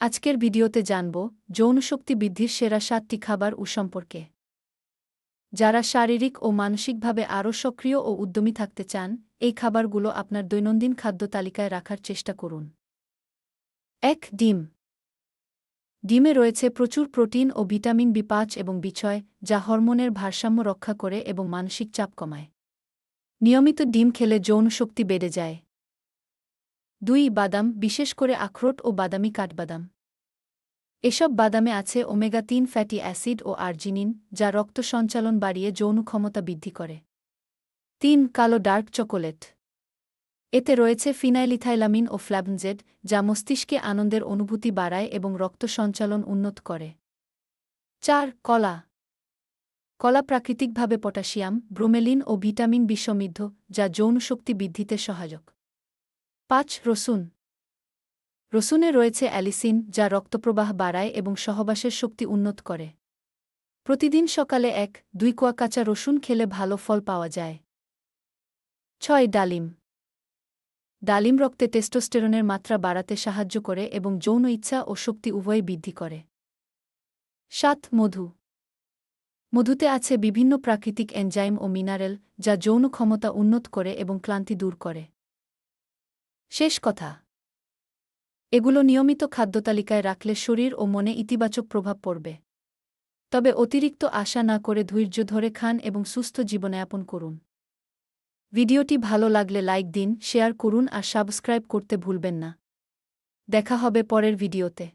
আজকের ভিডিওতে জানব যৌনশক্তি বৃদ্ধির সেরা সাতটি খাবার ও সম্পর্কে। যারা শারীরিক ও মানসিকভাবে আরও সক্রিয় ও উদ্যমী থাকতে চান, এই খাবারগুলো আপনার দৈনন্দিন খাদ্য তালিকায় রাখার চেষ্টা করুন। এক, ডিম। ডিমে রয়েছে প্রচুর প্রোটিন ও ভিটামিন বি পাঁচ এবং বিছয় যা হরমোনের ভারসাম্য রক্ষা করে এবং মানসিক চাপ কমায়। নিয়মিত ডিম খেলে যৌনশক্তি বেড়ে যায়। দুই বাদাম, বিশেষ করে আখরোট ও বাদামি কাঠবাদাম। এসব বাদামে আছে ওমেগা তিন ফ্যাটি অ্যাসিড ও আর্জিনিন, যা রক্ত সঞ্চালন বাড়িয়ে যৌন ক্ষমতা বৃদ্ধি করে। তিন, কালো ডার্ক চকোলেট। এতে রয়েছে ফিনাইলিথাইলামিন ও ফ্ল্যাভনজেড যা মস্তিষ্কে আনন্দের অনুভূতি বাড়ায় এবং রক্ত সঞ্চালন উন্নত করে। চার, কলা। কলা প্রাকৃতিকভাবে পটাশিয়াম, ব্রোমেলিন ও ভিটামিন বি সমৃদ্ধ যা যৌনশক্তি বৃদ্ধিতে সহায়ক। পাঁচ, রসুন। রসুনে রয়েছে অ্যালিসিন, যা রক্তপ্রবাহ বাড়ায় এবং সহবাসের শক্তি উন্নত করে। প্রতিদিন সকালে এক, দুই কোয়া কাঁচা রসুন খেলে ভালো ফল পাওয়া যায়। ছয়, ডালিম। ডালিম রক্তে টেস্টোস্টেরনের মাত্রা বাড়াতে সাহায্য করে এবং যৌন ইচ্ছা ও শক্তি উভয় বৃদ্ধি করে। সাত, মধু। মধুতে আছে বিভিন্ন প্রাকৃতিক এনজাইম ও মিনারেল, যা যৌন ক্ষমতা উন্নত করে এবং ক্লান্তি দূর করে। শেষ কথা। এগুলো নিয়মিত খাদ্যতালিকায় রাখলে শরীর ও মনে ইতিবাচক প্রভাব পড়বে। তবে অতিরিক্ত আশা না করে ধৈর্য ধরে খান এবং সুস্থ জীবনযাপন করুন। ভিডিওটি ভালো লাগলে লাইক দিন, শেয়ার করুন আর সাবস্ক্রাইব করতে ভুলবেন না। দেখা হবে পরের ভিডিওতে।